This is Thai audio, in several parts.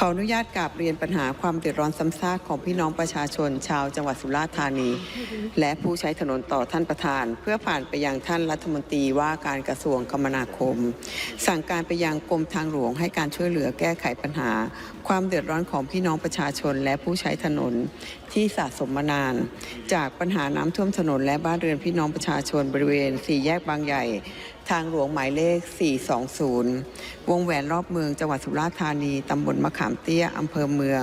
ขออนุญาตกราบเรียนปัญหาความเดือดร้อนซ้ำซากของพี่น้องประชาชน ชาวจังหวัดสุราษฎร์ธานี และผู้ใช้ถนนต่อท่านประธาน เพื่อผ่านไปยังท่านรัฐมนตรีว่าการกระทรวงคมนาคม สั่งการไปยังกรมทางหลวงให้การช่วยเหลือแก้ไขปัญหา ความเดือดร้อนของพี่น้องประชาชน และผู้ใช้ถนนที่สะสมมานาน จากปัญหาน้ำท่วมถนนและบ้านเรือนพี่น้องประชาชนบริเวณสี่แยกบางใหญ่ ทางหลวงหมายเลข 420 วงแหวนรอบเมืองจังหวัดสุราษฎร์ธานี ตำบลมะขามเตี้ย อำเภอเมือง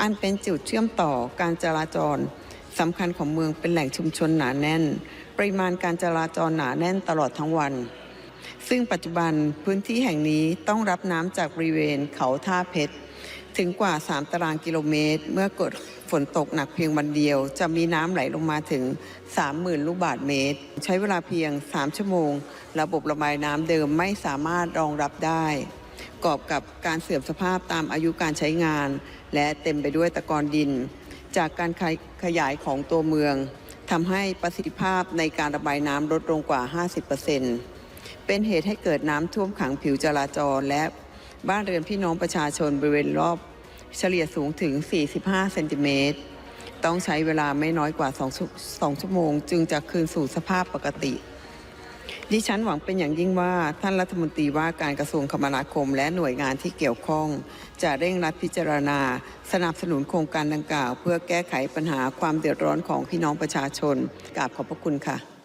อันเป็นจุดเชื่อมต่อการจราจรสำคัญของเมืองเป็นแหล่งชุมชนหนาแน่น ปริมาณการจราจรหนาแน่นตลอดทั้งวัน ซึ่งปัจจุบันพื้นที่แห่งนี้ต้องรับน้ำจากบริเวณเขาท่าเพชร ถึงกว่า 3 ตารางกิโลเมตร เมื่อเกิดฝนตกหนักเพียงวันเดียว จะมีน้ำไหลลงมาถึง 30,000 ลูกบาศก์เมตร ใช้เวลาเพียง 3 ชั่วโมง ระบบระบายน้ำเดิมไม่สามารถรองรับได้กอบกับการเสื่อมสภาพตามอายุการใช้งาน และเต็มไปด้วยตะกอนดิน จากการขยขยายของตัวเมืองทำให้ประสิทธิภาพในการระบายน้ำลดลงกว่า 50%เป็นเหตุให้เกิดน้ำท่วมขังผิวจราจรและ บ้านเรือนพี่น้องประชาชนบริเวณรอบ เฉลี่ยสูงถึง 45 เซนติเมตร ต้องใช้เวลาไม่น้อยกว่า2ชั่ว2ชั่วโมง จึงจะคืนสู่สภาพปกติ ดิฉันหวังเป็นอย่างยิ่งว่าท่านรัฐมนตรีว่าการกระทรวงคมนาคม และหน่วยงานที่เกี่ยวข้อง จะเร่งรัดพิจารณา สนับสนุนโครงการดังกล่าว เพื่อแก้ไขปัญหาความเดือดร้อนของพี่น้องประชาชนกราบขอบพระคุณค่ะ